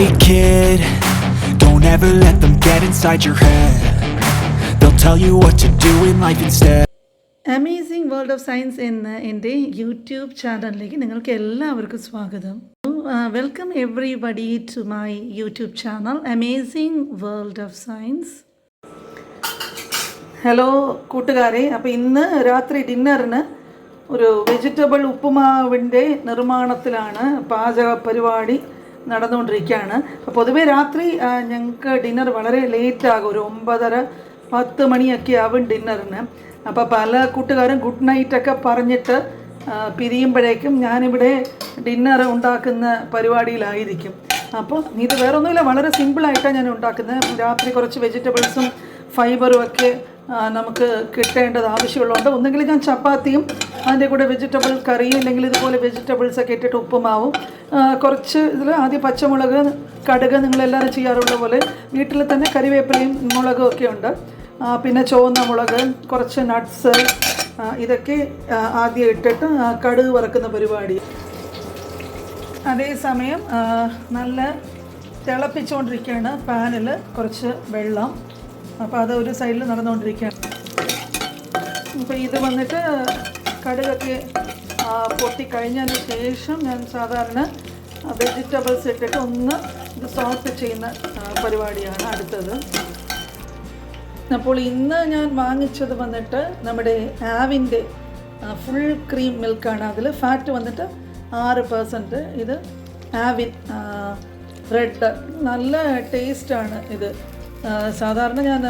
Hey kid, don't ever let them get inside your head. They'll tell you what to do in life instead. Amazing world of science എന്ന എന്റെ YouTube ചാനലിലേക്ക് നിങ്ങൾക്ക് എല്ലാവർക്കും സ്വാഗതം welcome everybody to my YouTube channel amazing world of science hello കൂട്ടുകാരെ അപ്പോൾ ഇന്ന് രാത്രി ഡിന്നറിന് ഒരു വെജിറ്റബിൾ ഉപ്പുമാവിന്റെ നിർമ്മാണത്തിലാണ് പാചക പരിപാടി നടന്നുകൊണ്ടിരിക്കുകയാണ്. അപ്പോൾ പൊതുവേ രാത്രി ഞങ്ങൾക്ക് ഡിന്നർ വളരെ ലേറ്റ് ആകും. ഒരു ഒമ്പതര പത്ത് മണിയൊക്കെ ആവും ഡിന്നറിന് അപ്പോൾ പല കൂട്ടുകാരും ഗുഡ് നൈറ്റൊക്കെ പറഞ്ഞിട്ട് പിരിയുമ്പോഴേക്കും ഞാനിവിടെ ഡിന്നർ ഉണ്ടാക്കുന്ന പരിപാടിയിലായിരിക്കും. അപ്പോൾ ഇത് വേറെ ഒന്നുമില്ല വളരെ സിമ്പിളായിട്ടാണ് ഞാൻ ഉണ്ടാക്കുന്നത്. രാത്രി കുറച്ച് വെജിറ്റബിൾസും ഫൈബറും ഒക്കെ നമുക്ക് കിട്ടേണ്ടത് ആവശ്യമുള്ളതുകൊണ്ട് ഒന്നുകിൽ ഞാൻ ചപ്പാത്തിയും അതിന്റെ കൂടെ വെജിറ്റബിൾ കറി അല്ലെങ്കിൽ ഇതുപോലെ വെജിറ്റബിൾസ് ഒക്കെ ഇട്ടിട്ട് ഉപ്പുമാവും. കുറച്ച് ഇതിൽ ആദ്യം പച്ചമുളക് കടുക് നിങ്ങളെല്ലാവരും ചെയ്യാറുള്ള പോലെ വീട്ടിൽ തന്നെ കറിവേപ്പിലയും മുളകും ഒക്കെ ഉണ്ട്. പിന്നെ ചുവന്ന മുളക് കുറച്ച് നട്ട്സ് ഇതൊക്കെ ആദ്യം ഇട്ടിട്ട് കടുക് വറക്കുന്ന പരിപാടി. അതേസമയം നല്ല തിളപ്പിച്ചുകൊണ്ടിരിക്കുകയാണ് പാനിൽ കുറച്ച് വെള്ളം. അപ്പോൾ അത് ഒരു സൈഡിൽ നടന്നുകൊണ്ടിരിക്കുകയാണ് അപ്പോൾ ഇത് വന്നിട്ട് കടുകൊക്കെ പൊട്ടിക്കഴിഞ്ഞതിന് ശേഷം ഞാൻ സാധാരണ വെജിറ്റബിൾസ് ഇട്ടിട്ട് ഒന്ന് ഇത് സോട്ട് ചെയ്യുന്ന പരിപാടിയാണ് അടുത്തത്. അപ്പോൾ ഇന്ന് ഞാൻ വാങ്ങിച്ചത് വന്നിട്ട് നമ്മുടെ ആവിന്റെ ഫുൾ ക്രീം മിൽക്കാണ് അതിൽ ഫാറ്റ് വന്നിട്ട് ആറ് പേഴ്സന്റ് ഇത് ആവിൻ റെഡ് നല്ല ടേസ്റ്റാണ് ഇത്. സാധാരണ ഞാൻ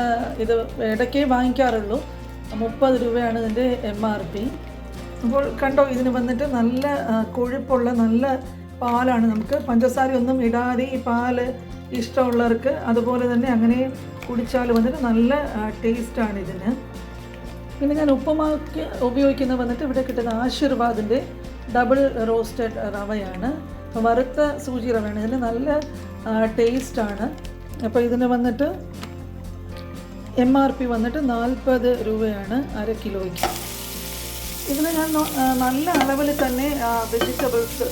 ഇത് ഇടയ്ക്കേ വാങ്ങിക്കാറുള്ളൂ. മുപ്പത് രൂപയാണ് ഇതിന്റെ എം ആർ പി അപ്പോൾ കണ്ടോ ഇതിന് വന്നിട്ട് നല്ല കൊഴുപ്പുള്ള നല്ല പാലാണ് നമുക്ക്. പഞ്ചസാര ഒന്നും ഇടാതെ ഈ പാൽ ഇഷ്ടമുള്ളവർക്ക് അതുപോലെ തന്നെ അങ്ങനെ കുടിച്ചാൽ വന്നിട്ട് നല്ല ടേസ്റ്റാണ് ഇതിന്. പിന്നെ ഞാൻ ഉപ്പുമാക്ക് ഉപയോഗിക്കുന്നത് വന്നിട്ട് ഇവിടെ കിട്ടുന്ന ആശീർവാദിന്റെ ഡബിൾ റോസ്റ്റഡ് റവയാണ്. വറുത്ത സൂചി റവയാണ്. ഇതിന് നല്ല ടേസ്റ്റാണ് അപ്പോൾ ഇതിന് വന്നിട്ട് എം ആർ പി വന്നിട്ട് നാൽപ്പത് രൂപയാണ് അര കിലോയ്ക്ക്. ഇതിന് ഞാൻ നല്ല അളവിൽ തന്നെ വെജിറ്റബിൾസ്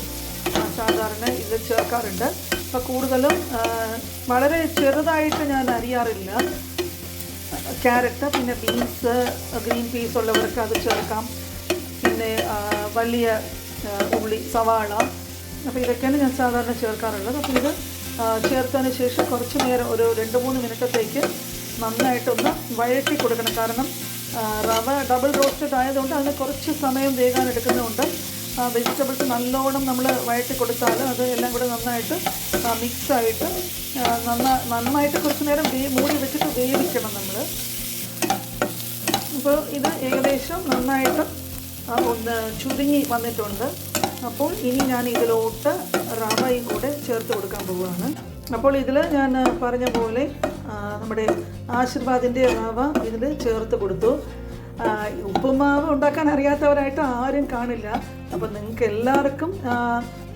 സാധാരണ ഇതിൽ ചേർക്കാറുണ്ട്. അപ്പോൾ കൂടുതലും വളരെ ചെറുതായിട്ട് ഞാൻ അറിയാറില്ല ക്യാരറ്റ് പിന്നെ ബീൻസ് ഗ്രീൻ പീസ് ഉള്ളവർക്ക് അത് ചേർക്കാം. പിന്നെ വലിയ ഉള്ളി സവാള. അപ്പോൾ ഇതൊക്കെയാണ് ഞാൻ സാധാരണ ചേർക്കാറുള്ളത്. അപ്പോൾ ഇത് ചേർത്തതിന് ശേഷം കുറച്ച് നേരം ഒരു രണ്ട് മൂന്ന് മിനിറ്റത്തേക്ക് നന്നായിട്ടൊന്ന് വഴറ്റി കൊടുക്കണം. കാരണം റവ ഡബിൾ റോസ്റ്റഡ് ആയതുകൊണ്ട് അതിന് കുറച്ച് സമയം വേകാൻ എടുക്കുന്നതുകൊണ്ട് വെജിറ്റബിൾസ് നല്ലോണം നമ്മൾ വഴറ്റി കൊടുത്താൽ അത് എല്ലാം കൂടെ നന്നായിട്ട് മിക്സായിട്ട് നന്നാ നന്നായിട്ട് കുറച്ച് നേരം വേ മൂടി വെച്ചിട്ട് വേവിക്കണം നമ്മൾ അപ്പോൾ ഇത് ഏകദേശം നന്നായിട്ട് ഒന്ന് ചുരുങ്ങി വന്നിട്ടുണ്ട്. അപ്പോൾ ഇനി ഞാൻ ഇതിലോട്ട് റവയും കൂടെ ചേർത്ത് കൊടുക്കാൻ പോവുകയാണ് അപ്പോൾ ഇതിൽ ഞാൻ പറഞ്ഞ പോലെ നമ്മുടെ ആശീർവാദിന്റെ റവ ഇതിൽ ചേർത്ത് കൊടുത്തു. ഉപ്പുമാവ് ഉണ്ടാക്കാൻ അറിയാത്തവരായിട്ട് ആരും കാണില്ല. അപ്പോൾ നിങ്ങൾക്ക് എല്ലാവർക്കും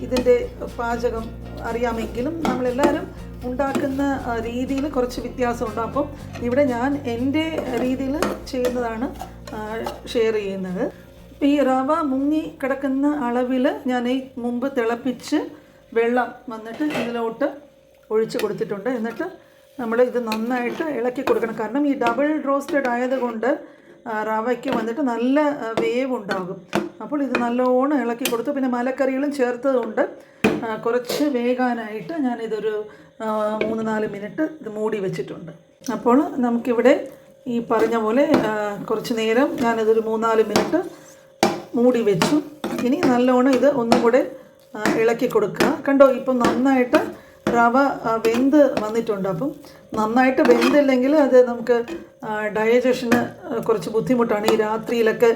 ഇതിന്റെ പാചകം അറിയാമെങ്കിലും നമ്മളെല്ലാവരും ഉണ്ടാക്കുന്ന രീതിയിൽ കുറച്ച് വ്യത്യാസമുണ്ട്. അപ്പം ഇവിടെ ഞാൻ എന്റെ രീതിയിൽ ചെയ്യുന്നതാണ് ഷെയർ ചെയ്യുന്നത്. ഈ റവ മുങ്ങി കിടക്കുന്ന അളവിൽ ഞാൻ ഈ മുമ്പ് തിളപ്പിച്ച് വെള്ളം വന്നിട്ട് ഇതിലോട്ട് ഒഴിച്ച് കൊടുത്തിട്ടുണ്ട്. എന്നിട്ട് നമ്മൾ ഇത് നന്നായിട്ട് ഇളക്കി കൊടുക്കണം. കാരണം ഈ ഡബിൾ റോസ്റ്റഡ് ആയതുകൊണ്ട് റവയ്ക്ക് വന്നിട്ട് നല്ല വേവ് ഉണ്ടാകും. അപ്പോൾ ഇത് നല്ലോണം ഇളക്കി കൊടുത്തു. പിന്നെ മലക്കറികളും ചേർത്തതുകൊണ്ട് കുറച്ച് വേകാനായിട്ട് ഞാനിതൊരു മൂന്ന് നാല് മിനിറ്റ് ഇത് മൂടി വെച്ചിട്ടുണ്ട്. അപ്പോൾ നമുക്കിവിടെ ഈ പറഞ്ഞ പോലെ കുറച്ച് നേരം ഞാനിതൊരു മൂന്നാൽ മിനിറ്റ് മൂടി വെച്ചു. ഇനി നല്ലോണം ഇത് ഒന്നും കൂടെ ഇളക്കി കൊടുക്കുക. കണ്ടോ ഇപ്പം നന്നായിട്ട് റവ വെന്ത് വന്നിട്ടുണ്ട്. അപ്പം നന്നായിട്ട് വെന്തില്ലെങ്കിൽ അത് നമുക്ക് ഡയജഷന് കുറച്ച് ബുദ്ധിമുട്ടാണ്. ഈ രാത്രിയിലൊക്കെ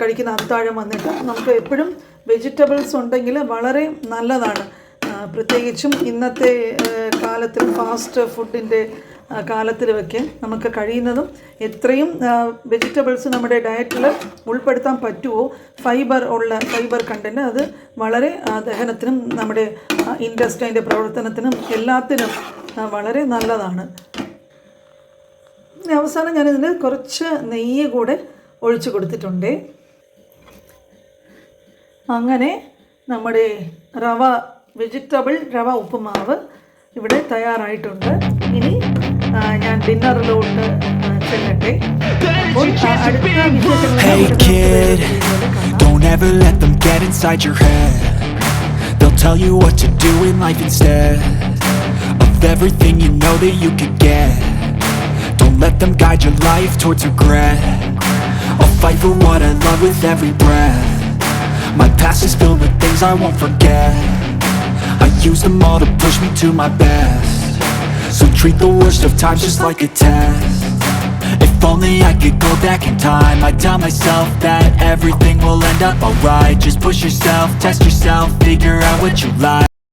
കഴിക്കുന്ന അത്താഴം വന്നിട്ട് നമുക്ക് എപ്പോഴും വെജിറ്റബിൾസ് ഉണ്ടെങ്കിൽ വളരെ നല്ലതാണ്. പ്രത്യേകിച്ചും ഇന്നത്തെ കാലത്തിൽ ഫാസ്റ്റ് ഫുഡിന്റെ കാലത്തിലുമൊക്കെ നമുക്ക് കഴിയുന്നതും എത്രയും വെജിറ്റബിൾസ് നമ്മുടെ ഡയറ്റിൽ ഉൾപ്പെടുത്താൻ പറ്റുമോ ഫൈബർ ഉള്ള ഫൈബർ കണ്ടന്റ് അത് വളരെ ദഹനത്തിനും നമ്മുടെ ഇൻഡസ്ട്രീന്റെ പ്രവർത്തനത്തിനും എല്ലാത്തിനും വളരെ നല്ലതാണ്. അവസാനം ഞാനിതിൽ കുറച്ച് നെയ്യ് കൂടെ ഒഴിച്ചു കൊടുത്തിട്ടുണ്ട്. അങ്ങനെ നമ്മുടെ റവ വെജിറ്റബിൾ റവ ഉപ്പുമാവ് ഇവിടെ തയ്യാറായിട്ടുണ്ട്. ഇനി ഞാൻ ഡിന്നറിലോട്ട് ചെല്ലട്ടെ അപ്പോൾ ആ, അടുത്ത വിശേഷങ്ങൾ Hey നമുക്ക് kid, വേറെ വീഡിയോയിൽ കാണാം. don't ever let them get inside your head. They'll tell you what to do in life instead of everything you know that you could get. Don't let them guide your life towards regret. I'll fight for what I love with every breath. My past is filled with things I won't forget. I use them all to push me to my best. Treat the worst of times just like a test. If only I could go back in time. I'd tell myself that everything will end up alright. Just push yourself, test yourself, figure out what you like